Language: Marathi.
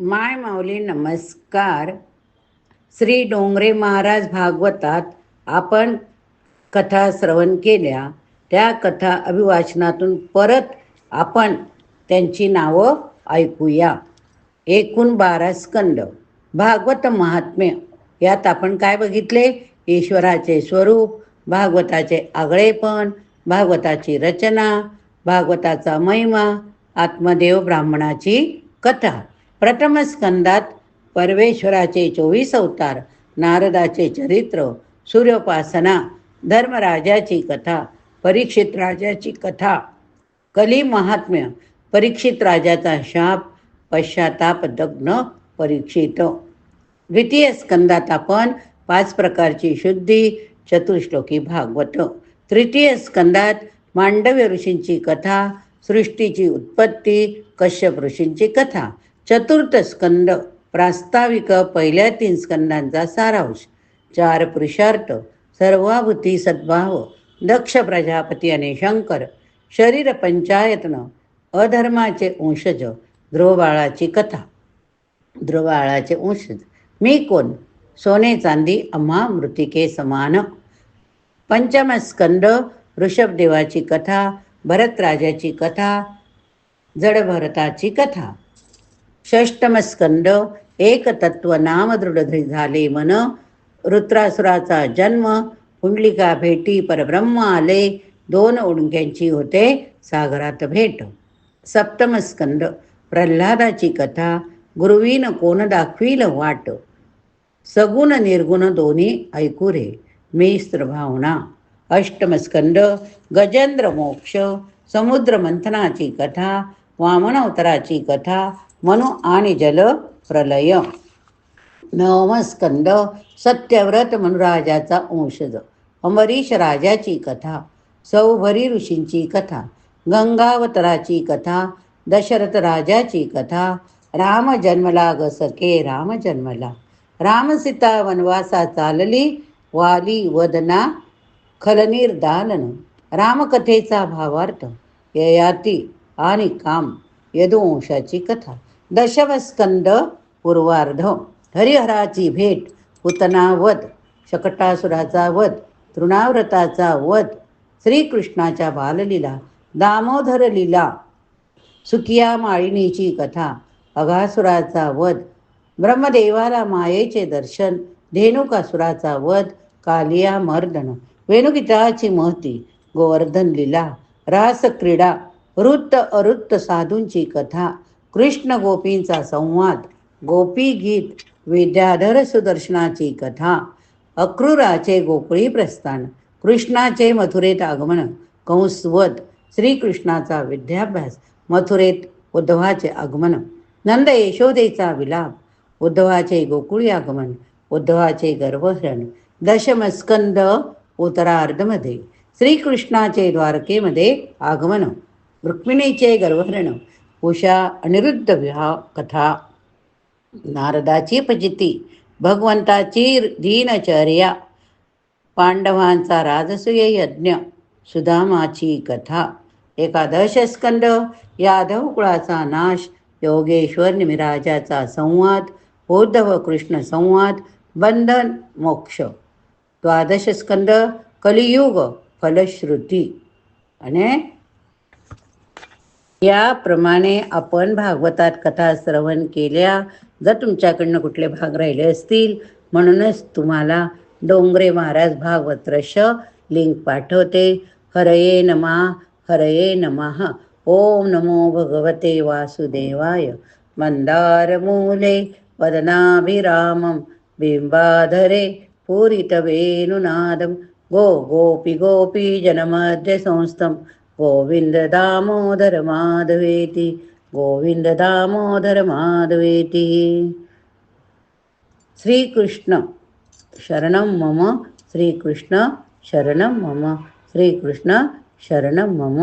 माय माऊली नमस्कार. श्री डोंगरे महाराज भागवतात आपण कथा श्रवण केल्या. त्या कथा अभिवाचनातून परत आपण त्यांची नावं ऐकूया. एकूण बारा स्कंद. भागवत महात्म्य. यात आपण काय बघितले? ईश्वराचे स्वरूप भागवताचे आगळेपण भागवताची रचना भागवताचा महिमा आत्मदेव ब्राह्मणाची कथा. प्रथम स्कंदात परमेश्वराचे चोवीस अवतार नारदाचे चरित्र सूर्योपासना धर्मराजाची कथा परीक्षित राजाची कथा कली महात्म्य परीक्षित राजाचा शाप पश्चाताप दग्न परीक्षित. द्वितीय स्कंदात आपण पाच प्रकारची शुद्धी चतुश्लोकी भागवत. तृतीय स्कंदात मांडव्य ऋषींची कथा सृष्टीची उत्पत्ती कश्यप ऋषींची कथा. चतुर्थ स्कंद प्रास्ताविक पहिल्या तीन स्कंदांचा सारांश. चार पुरुषार्थ सर्वाभूती सद्भाव दक्ष प्रजापती आणि शंकर शरीर पंचायतनं अधर्माचे वंशज ध्रुवबाळाची कथा. ध्रुवबाळाचे वंशज मी कोण? सोने चांदी अम्हा मृतिके समान. पंचम स्कंद ऋषभदेवाची कथा भरतराजाची कथा जडभरताची कथा. षष्टमस्कंद एक तत्व नामदृढ झाले मन रुद्रासुराचा जन्म पुंडलिका भेटी परब्रह्म आले दोन ओढक्यांची होते सागरात भेट. सप्तमस्कंद प्रल्हादाची कथा गुरुवीन कोण दाखवील वाट. सगुण निर्गुण दोन्ही ऐकू रे मेस्त्र भावना. अष्टमस्कंद गजेंद्र मोक्ष समुद्र मंथनाची कथा वामन अवताराची कथा मनु आणि जल प्रलय नवमस्कंद सत्यव्रत मनुराजाचा वंशज अमरीश राजाची कथा सौभरी ऋषींची कथा गंगावतराची कथा दशरथ राजाची कथा राम जन्मला ग सखे राम जन्मला. रामसीता वनवासा चालली वाली वदना खलनीर दालन. रामकथेचा भावार्थ ययाती आणि काम यदुवंशाची कथा. दशमस्कंद पूर्वार्ध. हरिहराची भेट पुतना वध शकटासुराचा वध तृणाव्रताचा वध श्रीकृष्णाच्या बाललीला दामोदर लीला सुकिया माळिनीची कथा अघासुराचा वध ब्रह्मदेवाला मायेचे दर्शन धेनुकासुराचा वध कालिया मर्दन वेणुगीताची महती गोवर्धन लीला रासक्रीडा वृत्त अरुत्त साधूंची कथा कृष्ण गोपींचा संवाद गोपी गीत विद्याधर सुदर्शनाची कथा अक्रूराचे गोकुळी प्रस्थान कृष्णाचे मथुरेत आगमन कंसवत श्रीकृष्णाचा विद्याभ्यास मथुरेत उद्धवाचे आगमन नंद यशोदेचा विलाप उद्धवाचे गोकुळी आगमन उद्धवाचे गर्भहरण दशमस्कंद उत्तरार्धमध्ये श्रीकृष्णाचे द्वारकेमध्ये आगमन रुक्मिणीचे गर्भहरण उषा अनिरुद्ध विवाह कथा. नारदाची पजिती भगवंताची दीनचर्या पांडवांचा राजसूय यज्ञ सुदामाची कथा. एकादश स्कंद यादव कुळाचा नाश योगेश्वर निमिराजाचा संवाद उद्धव कृष्ण संवाद बंधन मोक्ष. द्वादश स्कंद कलियुग फलश्रुती. आणि याप्रमाणे आपण भागवतात कथा श्रवण केल्या. जर तुमच्याकडनं कुठले भाग राहिले असतील म्हणूनच तुम्हाला डोंगरे महाराज भागवत रश लिंक पाठवते. हरये नमा हरये नमः. ओम नमो भगवते वासुदेवाय. मंदारमूले वदनाभिरामं बिंबाधरे पूरितवेणुनादं. गो गोपी गोपी जनमध्ये संस्थं. गोविंद दामोदर माधवेती गोविंद दामोदर माधवेती श्रीकृष्ण शरणं मम श्रीकृष्ण शरणं मम श्रीकृष्ण शरणं मम